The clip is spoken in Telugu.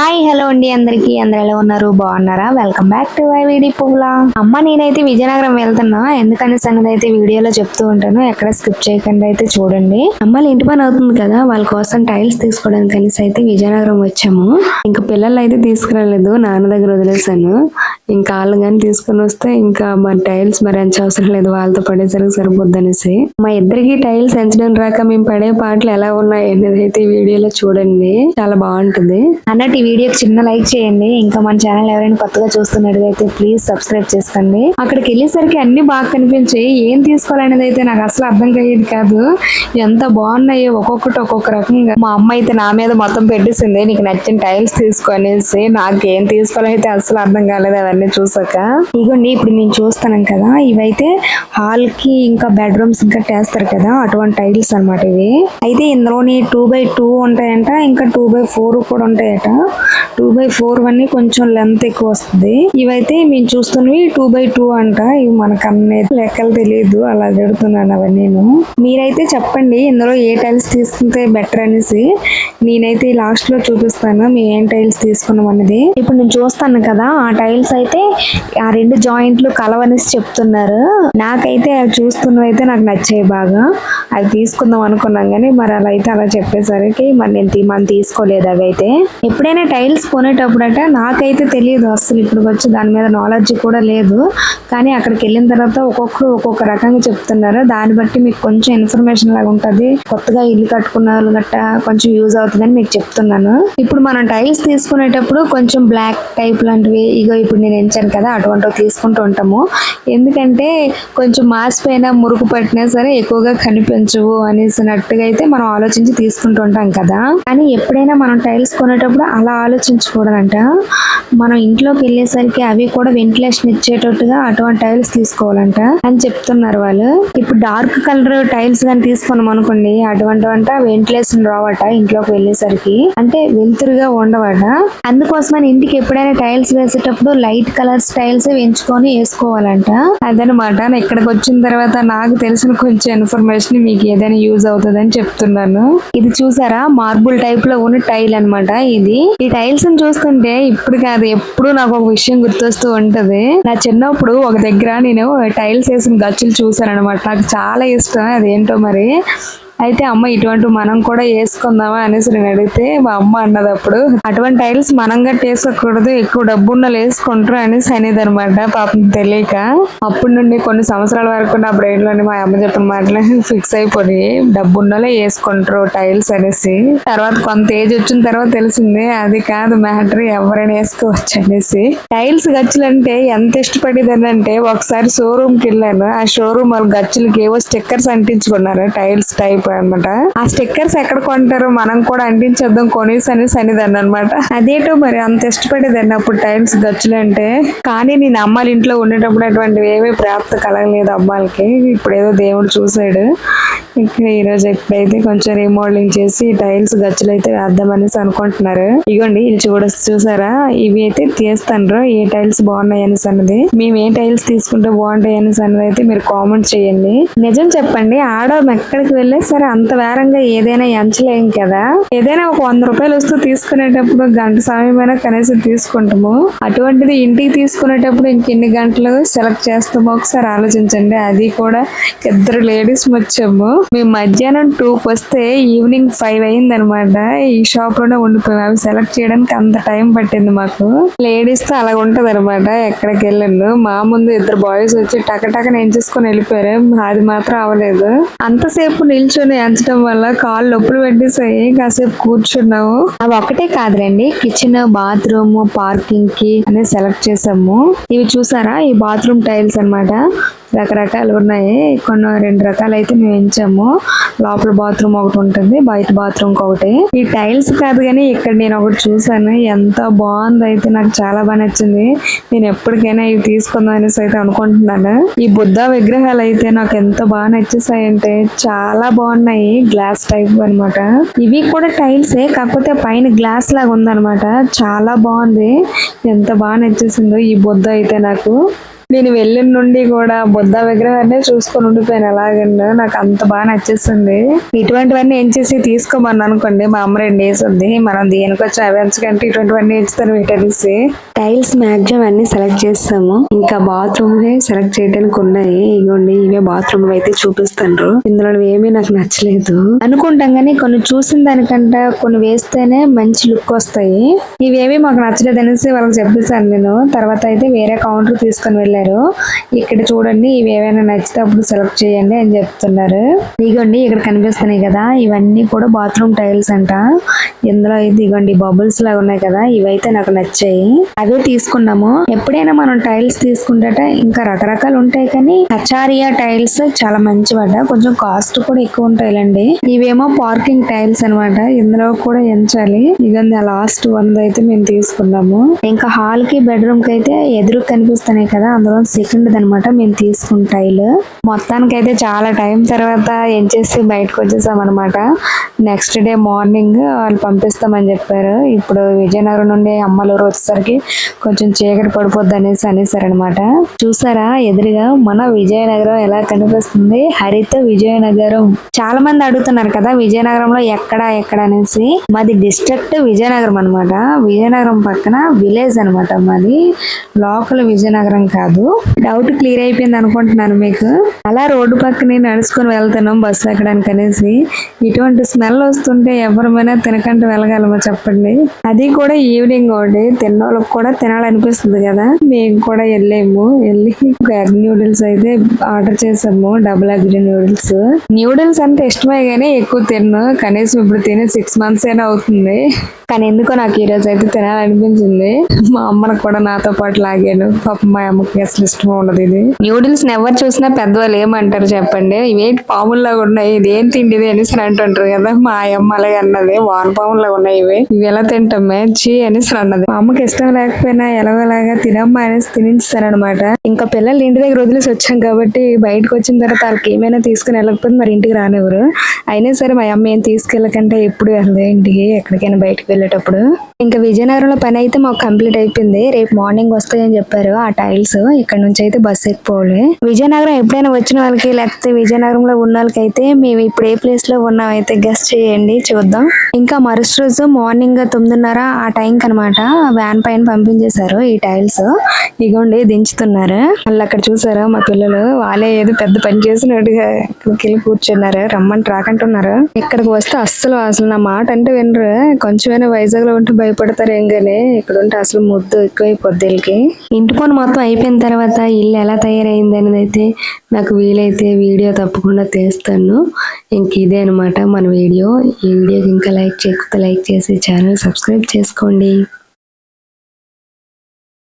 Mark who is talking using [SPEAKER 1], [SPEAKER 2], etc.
[SPEAKER 1] హాయ్ హలో అండి అందరికి. అందరు ఎలా ఉన్నారు? బాగున్నారా? వెల్కమ్ బ్యాక్ టు వై వీడి పువ్వులా అమ్మ నేనైతే విజయనగరం వెళ్తున్నా. ఎందుకని సంగతి అయితే వీడియోలో చెప్తూ ఉంటాను. ఎక్కడ స్కిప్ చేయకుండా అయితే చూడండి. అమ్మలు ఇంటి పని అవుతుంది కదా. వాళ్ళ కోసం టైల్స్ తీసుకోవడానికి అనేసి అయితే విజయనగరం వచ్చాము. ఇంకా పిల్లలు అయితే తీసుకురాలేదు. నాన్న దగ్గర వదిలేసాను ఇంకా వాళ్ళు కానీ తీసుకొని వస్తే ఇంకా మరి టైల్స్ మరి ఎంచ అవసరం లేదు వాళ్ళతో పడేసరికి సరిపోద్ది అనేసి మా ఇద్దరికి టైల్స్ ఎంచడం రాక మేము పడే పాటలు ఎలా ఉన్నాయి అనేది అయితే ఈ వీడియోలో చూడండి. చాలా బాగుంటుంది. అన్నట్టు ఈ వీడియోకి చిన్న లైక్ చేయండి. ఇంకా మన ఛానల్ ఎవరైనా కొత్తగా చూస్తున్నట్టుగైతే ప్లీజ్ సబ్స్క్రైబ్ చేసుకోండి. అక్కడికి వెళ్ళేసరికి అన్ని బాగా కనిపించాయి. ఏం తీసుకోవాలనేది అయితే నాకు అసలు అర్థం కాయేది కాదు. ఎంత బాగున్నాయో ఒక్కొక్కటి ఒక్కొక్క రకంగా. మా అమ్మ అయితే నా మీద మొత్తం పెట్టేసింది. నీకు నచ్చిన టైల్స్ తీసుకొనేసి నాకేం తీసుకోవాలైతే అసలు అర్థం కాలేదు. అవన్నీ చూసాక. ఇగోండి ఇప్పుడు మేము చూస్తున్నాం కదా ఇవైతే హాల్కి ఇంకా బెడ్రూమ్స్ ఇంకా వేస్తారు కదా అటువంటి టైల్స్ అన్నమాట ఇవి. అయితే ఇందులోని టూ బై టూ ఉంటాయంట ఇంకా టూ బై ఫోర్ కూడా ఉంటాయట. టూ బై ఫోర్ అన్ని కొంచెం లెంత్ ఎక్కువ వస్తుంది. ఇవైతే మేము చూస్తున్నవి టూ బై టూ అంట ఇవి మనకు అన్నీ లెక్కలు తెలియదు అలా జరుగుతున్నాను అవన్నీ మీరైతే చెప్పండి ఇందులో ఏ టైల్స్ తీసుకుంటే బెటర్ అనేసి. నేనైతే లాస్ట్లో చూపిస్తాను మేము ఏం టైల్స్ తీసుకున్నాం అనేది. ఇప్పుడు నేను చూస్తాను కదా ఆ టైల్స్ అయితే అయితే ఆ రెండు జాయింట్లు కలవనేసి చెప్తున్నారు. నాకైతే అవి చూస్తున్నవి అయితే నాకు నచ్చాయి బాగా. అవి తీసుకుందాం అనుకున్నాం కానీ మరి అలా అయితే అలా చెప్పేసరికి మరి నేను మనం తీసుకోలేదు అవి అయితే ఎప్పుడైనా టైల్స్ కొనేటప్పుడు కొనేటప్పుడట నాకైతే తెలియదు అసలు ఇప్పుడు వచ్చి దాని మీద నాలెడ్జ్ కూడా లేదు. కానీ అక్కడికి వెళ్ళిన తర్వాత ఒక్కొక్కరు ఒక్కొక్క రకంగా చెప్తున్నారు. దాన్ని బట్టి మీకు కొంచెం ఇన్ఫర్మేషన్ లాగా ఉంటుంది. కొత్తగా ఇల్లు కట్టుకున్న వాళ్ళు గట్ట కొంచెం యూజ్ అవుతుందని మీకు చెప్తున్నాను. ఇప్పుడు మనం టైల్స్ తీసుకునేటప్పుడు కొంచెం బ్లాక్ టైప్ లాంటివి ఇగో ఇప్పుడు నేను పెంచాను కదా అటువంటివి తీసుకుంటూ ఉంటాము. ఎందుకంటే కొంచెం మాసిపోయినా మురుగు పట్టినా సరే ఎక్కువగా కనిపించవు అనేసినట్టుగా అయితే మనం ఆలోచించి తీసుకుంటూ ఉంటాం కదా. కానీ ఎప్పుడైనా మనం టైల్స్ కొనేటప్పుడు అలా ఆలోచించకూడదంట. మనం ఇంట్లోకి వెళ్ళేసరికి అవి కూడా వెంటిలేషన్ ఇచ్చేటట్టుగా అటువంటి టైల్స్ తీసుకోవాలంట అని చెప్తున్నారు వాళ్ళు. ఇప్పుడు డార్క్ కలర్ టైల్స్ కానీ తీసుకున్నాం అనుకోండి అటువంటి వంట వెంటిలేషన్ రావట ఇంట్లోకి వెళ్ళేసరికి. అంటే వెలుతురుగా ఉండవట. అందుకోసమని ఇంటికి ఎప్పుడైనా టైల్స్ వేసేటప్పుడు లైట్ కలర్స్ టైల్స్ ఎంచుకొని వేసుకోవాలంట. అదనమాట. ఇక్కడికి వచ్చిన తర్వాత నాకు తెలిసిన కొంచెం ఇన్ఫర్మేషన్ మీకు ఏదైనా యూజ్ అవుతుందని చెప్తున్నాను. ఇది చూసారా? మార్బుల్ టైప్లో ఉన్న టైల్ అన్నమాట ఇది. ఈ టైల్స్ని చూస్తుంటే ఇప్పుడు కాదు ఎప్పుడు నాకు ఒక విషయం గుర్తొస్తూ ఉంటది. నా చిన్నప్పుడు ఒక దగ్గర నేను టైల్స్ వేసిన గచ్చులు చూసాను అనమాట నాకు చాలా ఇష్టం. అదేంటో మరి? అయితే అమ్మ ఇటువంటి మనం కూడా వేసుకుందామా అనేసి నేను అడిగితే మా అమ్మ అన్నది అప్పుడు అటువంటి టైల్స్ మనం గట్టి వేసుకోకూడదు ఎక్కువ డబ్బు ఉన్న వేసుకుంటారు అనేసి అనేది అనమాట పాపం తెలియక అప్పటి నుండి కొన్ని సంవత్సరాల వరకు నా బ్రెయిన్లోని మా అమ్మ చెప్పిన మాటలు ఫిక్స్ అయిపోయి డబ్బు వేసుకుంటారు టైల్స్ అనేసి. తర్వాత కొంత ఏజ్ వచ్చిన తర్వాత తెలిసింది అది కాదు మ్యాటర్ ఎవరైనా వేసుకోవచ్చు అనేసి. టైల్స్ గచ్చులు అంటే ఎంత ఇష్టపడేది అంటే ఒకసారి షోరూమ్కి వెళ్ళాను. ఆ షోరూమ్ వాళ్ళ గచ్చులకి ఏవో స్టిక్కర్స్ అంటించుకున్నారు టైల్స్ టైప్. అన్నమాట ఆ స్టిక్కర్స్ ఎక్కడ కొంటారు మనం కూడా అంటించేద్దాం కొనేసి అనేసి అనేదాన్ని అనమాట అదేటో మరి అంత ఇష్టపడేదాన్ని అప్పుడు టైల్స్ గచ్చులు అంటే. కానీ నేను అమ్మాయిలు ఇంట్లో ఉండేటప్పుడు అటువంటివి ఏమీ ప్రాప్తి కలగలేదు అమ్మాలకి ఇప్పుడు ఏదో దేవుడు చూసాడు ఇక్కడ ఈ రోజు ఎప్పుడైతే కొంచెం రీమోడలింగ్ చేసి టైల్స్ గచ్చులు అయితే వేద్దామనేసి అనుకుంటున్నారు. ఇగోండి ఇది కూడా చూసారా? ఇవి అయితే తీస్తాను ఏ టైల్స్ బాగున్నాయి అనేసి అన్నది. మేము ఏ టైల్స్ తీసుకుంటే బాగుంటాయి అనేసి అన్నది అయితే మీరు కామెంట్ చేయండి. నిజం చెప్పండి ఆడ ఎక్కడికి వెళ్ళే సరే అంత వేరంగా ఏదైనా ఎంచలేం కదా? ఏదైనా ఒక వంద రూపాయలు వస్తూ తీసుకునేటప్పుడు గంట సమయమైనా కనీసం తీసుకుంటాము. అటువంటిది ఇంటికి తీసుకునేటప్పుడు ఇంకెన్ని గంటలు సెలెక్ట్ చేస్తామో ఒకసారి ఆలోచించండి. అది కూడా ఇద్దరు లేడీస్ వచ్చాము మేము మధ్యాహ్నం టూకి వస్తే ఈవినింగ్ ఫైవ్ అయింది అనమాట ఈ షాప్లోనే ఉండిపోయాము అవి సెలెక్ట్ చేయడానికి అంత టైం పట్టింది మాకు. లేడీస్తో అలా ఉంటది అనమాట ఎక్కడికి వెళ్ళను మా ముందు ఇద్దరు బాయ్స్ వచ్చి టక టక చేసుకుని వెళ్ళిపోయారు. అది మాత్రం అవ్వలేదు. అంతసేపు నిల్చొని ఎంచడం వల్ల కాళ్ళు నొప్పులు పెట్టేసాయి కాసేపు కూర్చున్నాము. అవి ఒకటే కాదులేండి కిచెన్ బాత్రూమ్ పార్కింగ్కి అనేది సెలెక్ట్ చేసాము ఇవి చూసారా? ఈ బాత్రూమ్ టైల్స్ అన్నమాట. రకరకాలు ఉన్నాయి. కొన్ని రెండు రకాలు అయితే మేము ఎంచాము. లోపల బాత్రూమ్ ఒకటి ఉంటుంది బయట బాత్రూమ్ ఒకటి. ఈ టైల్స్ కాదు కానీ ఇక్కడ నేను ఒకటి చూసాను ఎంత బాగుంది అయితే నాకు చాలా బాగా నచ్చింది. నేను ఎప్పటికైనా ఇవి తీసుకుందాం అనేసి అయితే అనుకుంటున్నాను. ఈ బుద్ధ విగ్రహాలు అయితే నాకు ఎంత బాగా నచ్చేసాయంటే చాలా బాగుంది బాగున్నాయి గ్లాస్ టైప్ అన్నమాట. ఇవి కూడా టైల్సే కాకపోతే పైన గ్లాస్ లాగా ఉందన్నమాట. చాలా బాగుంది. ఎంత బాగా నచ్చేసిందో ఈ బుద్ధ అయితే నాకు. నేను వెళ్ళిన నుండి కూడా బుద్ధ విగ్రహాన్ని చూసుకొని ఉండిపోయాను అలాగండి నాకు అంత బాగా నచ్చేసింది. ఇటువంటివన్నీ ఏం చేసి తీసుకోమని అనుకోండి మా అమ్మ రెండు వేసింది. మనం దేనికి వచ్చి అవెన్స్ కంటే ఇటువంటివన్నీ ఇస్తాను వీటనేసి టైల్స్ మాక్సిమం అన్ని సెలెక్ట్ చేస్తాము. ఇంకా బాత్రూమ్ సెలెక్ట్ చేయడానికి ఉన్నాయి. ఇగోండి ఇవే బాత్రూమ్ అయితే చూపిస్తాను ఇందులో ఏమీ నాకు నచ్చలేదు. అనుకుంటాం కానీ కొన్ని చూసిన దానికంట కొన్ని వేస్తేనే మంచి లుక్ వస్తాయి. ఇవేమీ మాకు నచ్చలేదు అనేసి వాళ్ళకి చెప్పేసాను నేను. తర్వాత అయితే వేరే కౌంటర్ తీసుకొని వెళ్ళారు ఇక్కడ చూడండి ఇవి ఏవైనా నచ్చితే అప్పుడు సెలెక్ట్ చేయండి అని చెప్తున్నారు. ఇగోండి ఇక్కడ కనిపిస్తున్నాయి కదా. ఇవన్నీ కూడా బాత్రూమ్ టైల్స్ అంట. ఇందులో అయితే ఇగోండి బబుల్స్ లాగా ఉన్నాయి కదా. ఇవైతే నాకు నచ్చాయి. అవే తీసుకున్నాము. ఎప్పుడైనా మనం టైల్స్ తీసుకుంటే ఇంకా రకరకాలు ఉంటాయి కానీ కచారియా టైల్స్ చాలా మంచివట. కొంచెం కాస్ట్ కూడా ఎక్కువ ఉంటాయిలండి. ఇవేమో పార్కింగ్ టైల్స్ అన్నమాట. ఇందులో కూడా ఎంచాలి. ఇదండి లాస్ట్ వన్ అయితే మేము తీసుకున్నాము. ఇంకా హాల్కి బెడ్రూమ్కి అయితే ఎదురు కనిపిస్తున్నాయి కదా. అందులో సెకండ్ అనమాట మేము తీసుకున్న టైల్ మొత్తానికి అయితే చాలా టైం తర్వాత ఏం చేసి బయటకు వచ్చేసాం అనమాట నెక్స్ట్ డే మార్నింగ్ వాళ్ళు పంపిస్తామని చెప్పారు. ఇప్పుడు విజయనగరం నుండి అమ్మలూరు వచ్చేసరికి కొంచెం చీకటి పడిపోద్ది అనేసి అనేసారనమాట చూసారా ఎదురుగా మన విజయనగరం ఎలా కనిపిస్తుంది? హరిత విజయనగరం. చాలా మంది అడుగుతున్నారు కదా విజయనగరంలో ఎక్కడ ఎక్కడ అనేసి. మాది డిస్ట్రిక్ట్ విజయనగరం అన్నమాట. విజయనగరం పక్కన విలేజ్ అన్నమాట మాది. లోకల్ విజయనగరం కాదు. డౌట్ క్లియర్ అయిపోయింది అనుకుంటున్నాను మీకు. అలా రోడ్డు పక్కనే నడుచుకొని వెళ్తున్నాం బస్సు ఎక్కడానికి అనేసి. ఇటువంటి స్మెల్ వస్తుంటే ఎవరిమైనా తినకంటే వెళ్ళగలమా చెప్పండి. అది కూడా ఈవినింగ్ ఒకటి. తిన్నోళ్ళకి కూడా తినాలనిపిస్తుంది కదా. మేము కూడా వెళ్ళాము. వెళ్ళి ఒక ఎగ్ న్యూడిల్స్ అయితే ఆర్డర్ చేసాము. డబుల్ ఎగ్ న్యూడిల్స్ న్యూడిల్స్ అంటే ఇష్టమే కానీ ఎక్కువ తిన్ను. కనీసం ఇప్పుడు తిని సిక్స్ మంత్స్ అయినా అవుతుంది. కానీ ఎందుకో నాకు ఈ రోజు అయితే తినాలనిపించింది. మా అమ్మను కూడా నాతో పాటు లాగాను. పాప మా అమ్మకి అసలు ఇష్టం ఉండదు ఇది. న్యూడిల్స్ ఎవరు చూసినా పెద్దవాళ్ళు ఏమంటారు చెప్పండి? ఇవేంటి పాముల్లాగా ఉన్నాయి? ఇది ఏం తిండి ఇది అనేసి అని అంటుంటారు కదా. మా అమ్మ అలాగే అన్నది. వాన పాముల్లాగా ఉన్నాయి ఇవి. ఇవి ఎలా తింటామే? చీ అనేసి అని అన్నది. మా అమ్మకి ఇష్టం లేకపోయినా ఎలాగోలాగా తినమ్మా అనేసి తినిస్తారనమాట ఇంకా పిల్లలు ఇంటి దగ్గర వదిలేసి వచ్చాం కాబట్టి బయటకు వచ్చిన తర్వాత వాళ్ళకి ఏమైనా తీసుకుని వెళ్ళకపోతే మరి ఇంటికి రానివ్వరు. అయినా సరే మా అమ్మ ఏం తీసుకెళ్ళకంటే ఎప్పుడు వెళ్ళదు ఇంటికి ఎక్కడికైనా బయటకు వెళ్ళేటప్పుడు. ఇంకా విజయనగరంలో పని అయితే మాకు కంప్లీట్ అయిపోయింది. రేపు మార్నింగ్ వస్తాయని చెప్పారు ఆ టైల్స్. ఇక్కడ నుంచి అయితే బస్ ఎక్కిపోవాలి. విజయనగరం ఎప్పుడైనా వచ్చిన వాళ్ళకి లేకపోతే విజయనగరంలో ఉన్న వాళ్ళకైతే మేము ఇప్పుడు ఏ ప్లేస్లో ఉన్నాం అయితే గెస్ట్ చేయండి చూద్దాం. ఇంకా మరుసటి రోజు మార్నింగ్ తొమ్మిదిన్నర ఆ టైం కనమాట వ్యాన్ పైన పంపించేశారు ఈ టైల్స్. ఇగోండి దించుతున్నారు. వాళ్ళు అక్కడ చూసారు మా పిల్లలు? వాళ్ళే ఏదో పెద్ద పని చేసినట్టుగా ఇక్కడికి వెళ్ళి కూర్చున్నారు. రమ్మని రాకంటున్నారు. ఇక్కడికి వస్తే అస్సలు అసలు నా మాట అంటే వినరు. కొంచెమైనా వైజాగ్లో ఉంటే భయపడతారు ఏం కానీ ఇక్కడ ఉంటే అసలు ముద్దు ఎక్కువైపోద్ది వీళ్ళకి. ఇంటి పని మొత్తం అయిపోయింది తర్వాత ఇల్లు ఎలా తయారైంది అనేది అయితే నాకు వీలైతే వీడియో తప్పకుండా తీస్తాను. ఇంక ఇదే అనమాట మన వీడియో. ఈ వీడియోకి ఇంకా లైక్ చేయకపోతే లైక్ చేసి ఛానల్ సబ్స్క్రైబ్ చేసుకోండి.